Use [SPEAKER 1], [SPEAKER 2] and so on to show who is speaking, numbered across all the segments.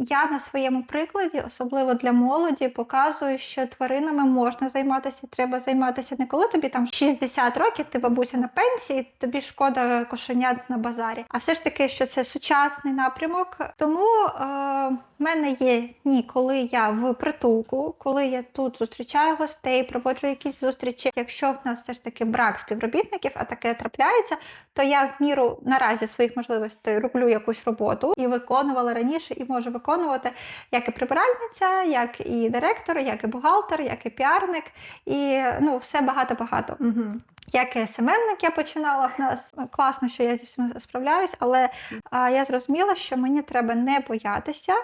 [SPEAKER 1] Я на своєму прикладі, особливо для молоді, показую, що тваринами можна займатися, треба займатися не коли тобі там 60 років, ти бабуся на пенсії, тобі шкода кошенят на базарі. А все ж таки, що це сучасний напрямок. Тому е, в мене є дні, коли я в притулку, коли я тут зустрічаю гостей, проводжу якісь зустрічі. Якщо в нас все ж таки брак співробітників, а таке трапляється, то я в міру наразі своїх можливостей роблю якусь роботу і виконувала раніше, і можу виконувати як і прибиральниця, як і директор, як і бухгалтер, як і піарник, і ну все багато-багато.
[SPEAKER 2] Угу.
[SPEAKER 1] Як і СММник я починала в нас ну, класно, що я зі всім справляюсь, але а, я зрозуміла, що мені треба не боятися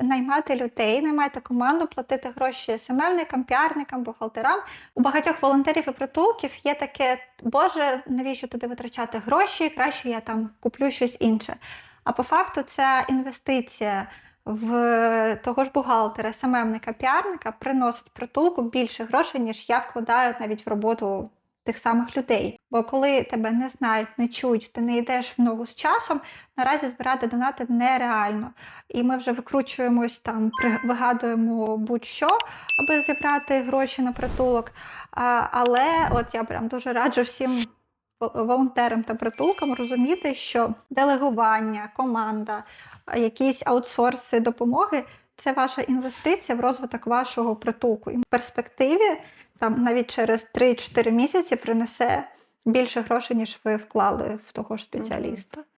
[SPEAKER 1] наймати людей, наймати команду, платити гроші СММникам, піарникам, бухгалтерам. У багатьох волонтерів і притулків є таке, Боже, навіщо туди витрачати гроші? Краще я там куплю щось інше. А по факту ця інвестиція в того ж бухгалтера, СММника, піарника приносить притулку більше грошей, ніж я вкладаю навіть в роботу тих самих людей. Бо коли тебе не знають, не чують, ти не йдеш в ногу з часом, наразі збирати донати нереально. І ми вже викручуємось там, вигадуємо будь-що, аби зібрати гроші на притулок. Але от я прям дуже раджу всім волонтерам та притулкам розуміти, що делегування, команда, якісь аутсорси допомоги це ваша інвестиція в розвиток вашого притулку. І в перспективі там навіть через 3-4 місяці принесе більше грошей, ніж ви вклали в того ж спеціаліста.